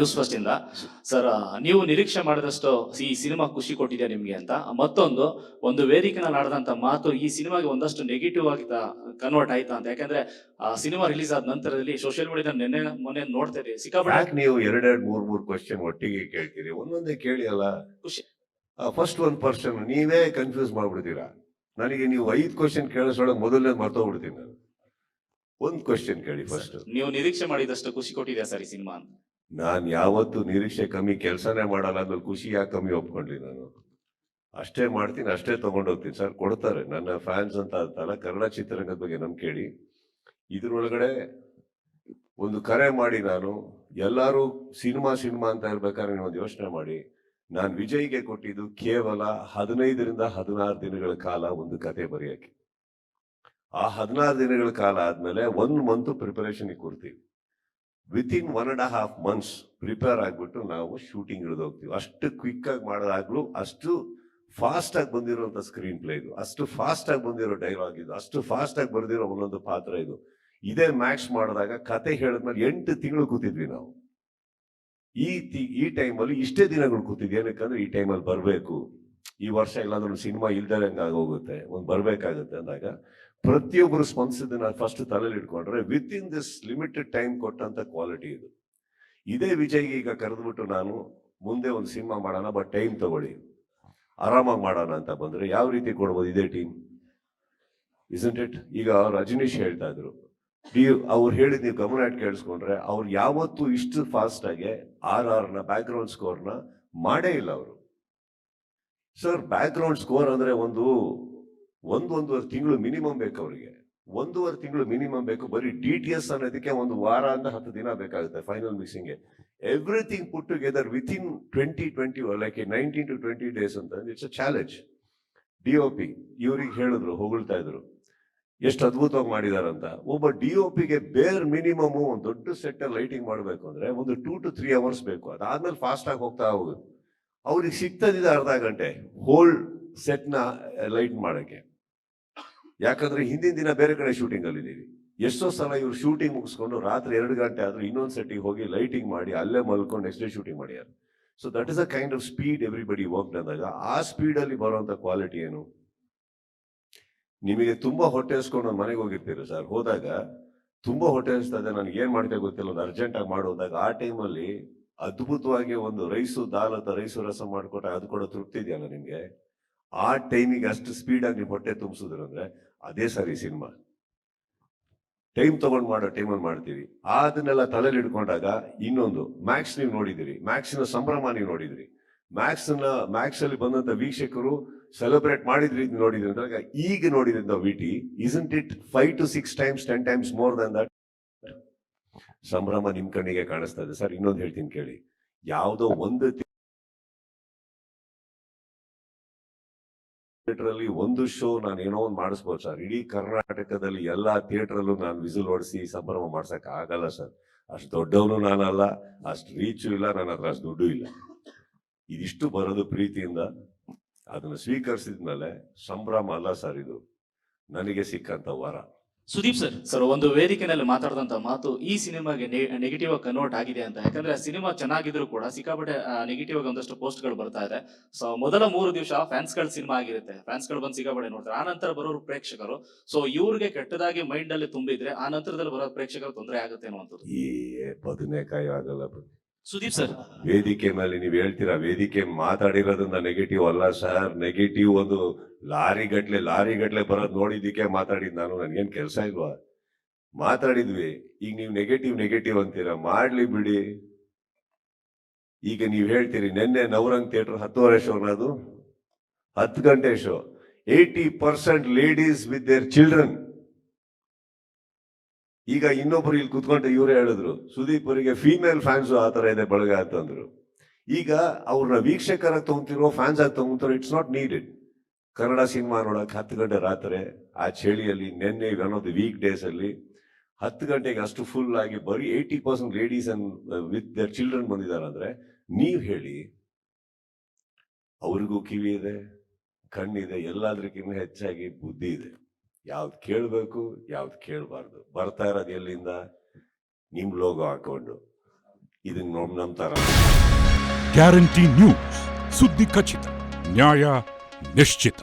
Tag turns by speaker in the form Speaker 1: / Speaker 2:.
Speaker 1: News first ಇಂದ. Sir ನೀವು ನಿರೀಕ್ಷೆ ಮಾಡಿದಷ್ಟು ಈ ಸಿನಿಮಾ ಖುಷಿ ಕೊಟ್ಟಿದ್ಯಾ ನಿಮ್ಗೆ ಅಂತ? ಮತ್ತೊಂದು ಒಂದು ವೇದಿಕೆನಲ್ಲಿ ಆಡದಂತ ಮಾತು ಈ ಸಿನಿಮಾಗೆ ಒಂದಷ್ಟು ನೆಗೆಟಿವ್ ಆಗಿ ಕನ್ವರ್ಟ್ ಆಯ್ತಾ ಅಂತ. ಯಾಕಂದ್ರೆ ಆ ಸಿನಿಮಾ ರಿಲೀಸ್ ಆದ ನಂತರದಲ್ಲಿ ಸೋಷಿಯಲ್ ಮೀಡಿಯಾ ನಿನ್ನೆ ಮೊನ್ನೆ ನೋಡ್ತೇವೆ ಸಿಕ್ಕಾಪಟ್ಟೆ
Speaker 2: ನೀವು ಎರಡೆರಡು ಮೂರ್ ಮೂರ್ ಕ್ವಶನ್ ಒಟ್ಟಿಗೆ ಕೇಳ್ತೀರಿ? ಒಂದೊಂದೇ ಕೇಳಿ ಅಲ್ಲ.
Speaker 1: ಖುಷಿ.
Speaker 2: ಫಸ್ಟ್ ಒಂದ್ ಪರ್ಸನ್ ನೀವೇ ಕನ್ಫ್ಯೂಸ್ ಮಾಡ್ಬಿಡ್ತೀರಾ? ನನಗೆ ನೀವು ಐದ್ ಕ್ವಶನ್ ಕೇಳಿಸೋಳಗೆ ಮೊದಲನೇ ಮರ್ತೋಗ್ಬಿಡ್ತೀನಿ ನಾನು. ಒಂದ್ ಕ್ವಶನ್ ಕೇಳಿ ಫಸ್ಟ್
Speaker 1: ನೀವು ನಿರೀಕ್ಷೆ ಮಾಡಿದಷ್ಟು ಖುಷಿ ಕೊಟ್ಟಿದೆ ಸರ್ ಈ ಸಿನಿಮಾ ಅಂತ?
Speaker 2: ನಾನ್ ಯಾವತ್ತು ನಿರೀಕ್ಷೆ ಕಮ್ಮಿ ಕೆಲಸನೇ ಮಾಡಲ್ಲ ಅಂದ್ರೆ ಖುಷಿ ಯಾಕೆ ಕಮ್ಮಿ ಒಪ್ಕೊಂಡ್ಲಿ ನಾನು? ಅಷ್ಟೇ ಮಾಡ್ತೀನಿ, ಅಷ್ಟೇ ತಗೊಂಡೋಗ್ತೀನಿ ಸರ್, ಕೊಡ್ತಾರೆ. ನನ್ನ ಫ್ಯಾನ್ಸ್ ಅಂತ ಅಂತಲ್ಲ, ಕನ್ನಡ ಚಿತ್ರರಂಗದ ಬಗ್ಗೆ ನಮ್ ಕೇಳಿ. ಇದ್ರೊಳಗಡೆ ಒಂದು ಕರೆ ಮಾಡಿ ನಾನು, ಎಲ್ಲರೂ ಸಿನಿಮಾ ಸಿನಿಮಾ ಅಂತ ಇರ್ಬೇಕಾದ್ರೆ ನೀವು ಒಂದು ಯೋಚನೆ ಮಾಡಿ. ನಾನು ವಿಜಯ್ಗೆ ಕೊಟ್ಟಿದ್ದು ಕೇವಲ ಹದಿನೈದರಿಂದ ಹದಿನಾರು ದಿನಗಳ ಕಾಲ ಒಂದು ಕತೆ ಬರೆಯಕ್ಕೆ ಆ ಹದಿನಾರು ದಿನಗಳ ಕಾಲ ಆದ್ಮೇಲೆ ಒಂದು ಮಂತ್ ಪ್ರಿಪರೇಷನ್ ಕೊಡ್ತೀವಿ within one and half months prepare ಆಗಿಬಿಟ್ಟು ನಾವು ಶೂಟಿಂಗ್ ಹಿಡಿದು ಹೋಗ್ತೀವಿ. ಅಷ್ಟು ಕ್ವಿಕ್ ಆಗಿ ಮಾಡೋದಾಗ್ಲೂ ಅಷ್ಟು ಫಾಸ್ಟ್ ಆಗಿ ಬಂದಿರುವಂತ ಸ್ಕ್ರೀನ್ ಪ್ಲೇ ಇದು. ಅಷ್ಟು ಫಾಸ್ಟ್ ಆಗಿ ಬಂದಿರೋ ಡೈಲಾಗ್ ಇದು. ಅಷ್ಟು ಫಾಸ್ಟ್ ಆಗಿ ಬರ್ದಿರೋ ಒಂದೊಂದು ಪಾತ್ರ ಇದು. ಇದೇ ಮ್ಯಾಚ್ ಮಾಡಿದಾಗ ಕತೆ ಹೇಳಿದ್ಮೇಲೆ ಎಂಟು ತಿಂಗಳು ಕೂತಿದ್ವಿ ನಾವು. ಈ ಈ ಟೈಮಲ್ಲಿ ಇಷ್ಟೇ ದಿನಗಳು ಕೂತಿದ್ವಿ. ಏನಕ್ಕಂದ್ರೆ ಈ ಟೈಮಲ್ಲಿ ಬರಬೇಕು. ಈ ವರ್ಷ ಇಲ್ಲಾಂದ್ರೆ ಸಿನಿಮಾ ಇಲ್ದಂಗೆ ಆಗೋಗುತ್ತೆ. ಒಂದು ಬರಬೇಕಾಗುತ್ತೆ ಅಂದಾಗ ಪ್ರತಿಯೊಬ್ಬರು ಸ್ಪಂದಿಸಿದ್ದನ್ನ ಫಸ್ಟ್ ತಲೆಯಲ್ಲಿ ಇಟ್ಕೊಂಡ್ರೆ within this limited time ಕೊಟ್ಟಂತ ಕ್ವಾಲಿಟಿ ಇದು. ಇದೇ ವಿಜಯ್ಗೆ ಈಗ ಕರೆದ್ಬಿಟ್ಟು ನಾನು ಮುಂದೆ ಒಂದು ಸಿನಿಮಾ ಮಾಡೋಣ ಬಟ್ ಟೈಮ್ ತಗೊಳ್ಳಿ. ಆರಾಮಾಗಿ ಮಾಡೋಣ ಅಂತ ಬಂದ್ರೆ ಯಾವ ರೀತಿ ಕೊಡ್ಬೋದು ಇದೇ ಟೀಮ್ ಇಸಂಟ್ ಇಟ್ ಈಗ ರಜನೀಶ್ ಹೇಳ್ತಾ ಇದ್ರು. ನೀವು ಅವ್ರು ಹೇಳಿದ ನೀವು ಗಮನ ಇಟ್ಟು ಕೇಳಿಸ್ಕೊಂಡ್ರೆ ಅವ್ರು ಯಾವತ್ತೂ ಇಷ್ಟು ಫಾಸ್ಟ್ ಆಗಿ ಆರ್ ಆರ್ನ ನ ಬ್ಯಾಕ್ ಗ್ರೌಂಡ್ ಸ್ಕೋರ್ನ ಮಾಡೇ ಇಲ್ಲ ಅವರು. ಸರ್ ಬ್ಯಾಕ್ ಗ್ರೌಂಡ್ ಸ್ಕೋರ್ ಅಂದ್ರೆ ಒಂದು ಒಂದ್ ತಿಂಗಳು ಮಿನಿಮಮ್ ಬೇಕು ಅವರಿಗೆ. ಒಂದೂವರೆ ತಿಂಗಳು ಮಿನಿಮಮ್ ಬೇಕು. ಬರೀ ಡಿ ಟಿ ಎಸ್ ಅನ್ನೋದಕ್ಕೆ ಒಂದು ವಾರ ಅಂತ ಹತ್ತು ದಿನ ಬೇಕಾಗುತ್ತೆ final mixing everything put together within twenty twenty like nineteen to twenty days ಅಂತ it's a challenge D O P ಇವ್ರಿಗೆ ಹೇಳಿದ್ರು, ಹೊಗಳ್ತಾ ಇದ್ರು. ಎಷ್ಟು ಅದ್ಭುತವಾಗಿ ಮಾಡಿದಾರಂತ. ಒಬ್ಬ ಡಿ ಒ ಪಿಗೆ ಬೇರ್ ಮಿನಿಮಮ್ ಒಂದು ದೊಡ್ಡ ಸೆಟ್ ಲೈಟಿಂಗ್ ಮಾಡಬೇಕು ಅಂದ್ರೆ ಒಂದು ಟೂ ಟು ತ್ರೀ ಅವರ್ಸ್ ಬೇಕು. ಅದಾದ್ಮೇಲೆ ಫಾಸ್ಟ್ ಆಗಿ ಹೋಗ್ತಾ ಹೋಗುತ್ತೆ. ಅವ್ರಿಗೆ ಸಿಗ್ತದಿದೆ ಅರ್ಧ ಗಂಟೆ ಹೋಲ್ ಸೆಟ್ನ ಲೈಟ್ ಮಾಡಕ್ಕೆ. ಯಾಕಂದ್ರೆ ಹಿಂದಿನ ದಿನ ಬೇರೆ ಕಡೆ ಶೂಟಿಂಗ್ ಅಲ್ಲಿ ಇದೀವಿ ಎಷ್ಟೋ ಸಲ ಇವ್ರು ಶೂಟಿಂಗ್ ಮುಗಿಸ್ಕೊಂಡು ರಾತ್ರಿ ಎರಡು ಗಂಟೆ ಆದ್ರೂ ಇನ್ನೊಂದ್ ಸೆಟ್ಟಿಗೆ ಹೋಗಿ ಲೈಟಿಂಗ್ ಮಾಡಿ ಅಲ್ಲೇ ಮಲ್ಕೊಂಡು ನೆಕ್ಸ್ಟ್ ಡೇ ಶೂಟಿಂಗ್ ಮಾಡ್ಯಾರ. So that is a kind of speed everybody work ಅಂದಾಗ ಆ ಸ್ಪೀಡ್ ಅಲ್ಲಿ ಬರುವಂತ ಕ್ವಾಲಿಟಿ ಏನು? ನಿಮಗೆ ತುಂಬಾ ಹೊಟ್ಟೆ ಹಸ್ಕೊಂಡು ಒಂದು ಮನೆಗೆ ಹೋಗಿರ್ತೀರಿ ಸರ್ ಹೋದಾಗ ತುಂಬಾ ಹೊಟ್ಟೆ ಇದೆ ನನಗೆ ಏನ್ ಮಾಡ್ತಾ ಗೊತ್ತಿಲ್ಲ. ಒಂದು ಅರ್ಜೆಂಟ್ ಆಗಿ ಹೋದಾಗ ಆ ಟೈಮಲ್ಲಿ ಅದ್ಭುತವಾಗಿ ಒಂದು ರೈಸು, ದಾಲ್ ಅಥವಾ ರೈಸು ರಸ ಮಾಡ್ಕೊಟ್ಟಾಗ ಅದು ಕೂಡ ತೃಪ್ತಿ ಇದೆಯಲ್ಲ ನಿಮ್ಗೆ? ಆ ಟೈಮಿಗೆ ಅಷ್ಟು ಸ್ಪೀಡ್ ಆಗಿ ನೀವು ಹೊಟ್ಟೆ ತುಂಬಿಸಿದ್ರು ಅಂದ್ರೆ ಅದೇ ಸರಿ ಸಿನಿಮಾ. ಟೈಮ್ ತಗೊಂಡ್ ಮಾಡೋ ಟೈಮಲ್ಲಿ ಮಾಡ್ತೀವಿ. ಅದನ್ನೆಲ್ಲ ತಲೆಯಲ್ಲಿ ಇಟ್ಕೊಂಡಾಗ ಇನ್ನೊಂದು ಮ್ಯಾಕ್ಸ್ ನೀವು ನೋಡಿದಿರಿ ಮ್ಯಾಕ್ಸಿನ ಸಂಭ್ರಮ ನೀವು ನೋಡಿದಿರಿ ಮ್ಯಾಕ್ಸ್ನ ಮ್ಯಾಕ್ಸ್ ಅಲ್ಲಿ ಬಂದಂತ ವೀಕ್ಷಕರು ಸೆಲೆಬ್ರೇಟ್ ಮಾಡಿದ್ರಿ ನೋಡಿದ್ರಿ ಅಂದಾಗ ಈಗ ನೋಡಿದ್ರಿಂದ ವಿ T isn't it five to six times ten times more than that ಸಂಭ್ರಮ ನಿಮ್ ಕಣ್ಣಿಗೆ ಕಾಣಿಸ್ತಾ ಇದೆ. ಸರ್, ಇನ್ನೊಂದು ಹೇಳ್ತೀನಿ ಕೇಳಿ. ಯಾವುದೋ ಒಂದು ಥಿಯೇಟರ್ ಅಲ್ಲಿ ಒಂದು ಶೋ ನಾನು ಏನೋ ಒಂದು ಮಾಡಿಸ್ಬೋದು ಸರ್. ಇಡೀ ಕರ್ನಾಟಕದಲ್ಲಿ ಎಲ್ಲ ಥಿಯೇಟ್ರಲ್ಲೂ ನಾನು ವಿಸಿಲ್ ಹೊಡಿಸಿ ಸಂಭ್ರಮ ಮಾಡ್ಸಕ್ ಆಗಲ್ಲ ಸರ್. ಅಷ್ಟು ದೊಡ್ಡವನು ನಾನಲ್ಲ, ಅಷ್ಟು ರೀಚು ಇಲ್ಲ ನನ್ನ ಹತ್ರ ಅಷ್ಟು ದುಡ್ಡು ಇಲ್ಲ. ಇದಿಷ್ಟು ಬರೋದು ಪ್ರೀತಿಯಿಂದ ಅದನ್ನ ಸ್ವೀಕರಿಸಿದ್ಮೇಲೆ ಸಂಭ್ರಮ ಅಲ್ಲ ಸರ್ ಇದು. ನನಗೆ ಸಿಕ್ಕಂತ ವರ.
Speaker 1: ಸುದೀಪ್ ಸರ್. ಸರ್ ಒಂದು ವೇದಿಕೆನಲ್ಲಿ ಮಾತಾಡಿದಂತ ಮಾತು ಈ ಸಿನಿಮಾಗೆ ನೆಗೆಟಿವ್ ಆಗಿ ಕನ್ವರ್ಟ್ ಆಗಿದೆ ಅಂತ. ಯಾಕಂದ್ರೆ ಸಿನಿಮಾ ಚೆನ್ನಾಗಿದ್ರು ಕೂಡ ಸಿಕ್ಕಾಪಟ್ಟೆ ನೆಗೆಟಿವ್ ಆಗಿ ಒಂದಷ್ಟು ಪೋಸ್ಟ್ಗಳು ಬರ್ತಾ ಇದೆ. ಸೊ ಮೊದಲ ಮೂರು ದಿವಸ ಫ್ಯಾನ್ಸ್ಗಳ ಸಿನಿಮಾ ಆಗಿರುತ್ತೆ. ಫ್ಯಾನ್ಸ್ಗಳು ಬಂದು ಸಿಕ್ಕಾಪಟ್ಟೆ ನೋಡ್ತಾರೆ. ಆ ನಂತರ ಬರೋರು ಪ್ರೇಕ್ಷಕರು. ಸೊ ಇವ್ರಿಗೆ ಕೆಟ್ಟದಾಗಿ ಮೈಂಡ್ ಅಲ್ಲಿ ತುಂಬಿದ್ರೆ ಆ ನಂತರದಲ್ಲಿ ಬರೋ ಪ್ರೇಕ್ಷಕರು ತೊಂದರೆ ಆಗುತ್ತೆ ಅನ್ನುವಂಥದ್ದು.
Speaker 2: ಈ ಬದನೆಕಾಯಿ ಆಗಲ್ಲ.
Speaker 1: ಸುದೀಪ್ ಸರ್.
Speaker 2: ವೇದಿಕೆ ಮೇಲೆ ನೀವು ಹೇಳ್ತೀರಾ, ವೇದಿಕೆ ಮಾತಾಡಿರೋದ್ರಿಂದ ನೆಗೆಟಿವ್ ಅಲ್ಲ ಸರ್. ನೆಗೆಟಿವ್ ಒಂದು ಲಾರಿ ಗಟ್ಲೆ ಲಾರಿ ಗಟ್ಲೆ ಬರೋದು ನೋಡಿದ್ದಕ್ಕೆ ಮಾತಾಡಿದ್ ನಾನು, ನನ್ಗೇನ್ ಕೆಲಸ ಇಲ್ವಾ? ಮಾತಾಡಿದ್ವಿ, ಈಗ ನೀವು ನೆಗೆಟಿವ್ ನೆಗೆಟಿವ್ ಅಂತೀರಾ? ಮಾಡ್ಲಿ ಬಿಡಿ. ಈಗ ನೀವು ಹೇಳ್ತೀರಿ, ನಿನ್ನೆ ನವರಂಗ್ ಥಿಯೇಟರ್ ಹತ್ತುವರೆ ಶೋ ಅದು ಹತ್ತು ಗಂಟೆ show eighty percent ladies with their children ಈಗ ಇನ್ನೊಬ್ರು ಇಲ್ಲಿ ಕುತ್ಕೊಂಡು ಇವರೇ ಹೇಳಿದ್ರು, ಸುದೀಪ್ ಅವರಿಗೆ ಫೀಮೇಲ್ ಫ್ಯಾನ್ಸ್ ಆ ಥರ ಇದೆ ಬಳಗ ಅಂತಂದ್ರು ಈಗ ಅವ್ರನ್ನ ವೀಕ್ಷಕರಾಗಿ ತಗೊಂತಿರೋ ಫ್ಯಾನ್ಸ್ ಆಗಿ ತಗೊಂತಾರೋ it's not needed Kannada cinema ನೋಡೋಕೆ ಹತ್ತು ಗಂಟೆ ರಾತ್ರಿ, ಆ ಚಳಿಯಲ್ಲಿ, ನಿನ್ನೆ ಅನ್ನೋದು ವೀಕ್ ಡೇಸ್ ಅಲ್ಲಿ ಹತ್ತು ಗಂಟೆಗೆ ಅಷ್ಟು ಫುಲ್ ಆಗಿ ಬರೀ eighty percent ladies and with their children ಬಂದಿದ್ದಾರೆ ಅಂದ್ರೆ, ನೀವು ಹೇಳಿ, ಅವ್ರಿಗೂ ಕಿವಿ ಇದೆ ಕಣ್ಣಿದೆ ಎಲ್ಲದಕ್ಕಿಂತ ಹೆಚ್ಚಾಗಿ ಬುದ್ಧಿ ಇದೆ. ಯಾವ್ದು ಕೇಳಬೇಕು, ಯಾವ್ದು ಕೇಳಬಾರ್ದು. ಬರ್ತಾ ಇರೋದು ಎಲ್ಲಿಂದ? ನಿಮ್ಮ ಲೋಗೋ ಹಾಕೊಂಡು. ಇದನ್ನ ನೋಡ್ ನಂತರ
Speaker 3: ಗ್ಯಾರಂಟಿ ನ್ಯೂಸ್ ಸುದ್ದಿ ಖಚಿತ, ನ್ಯಾಯ ನಿಶ್ಚಿತ.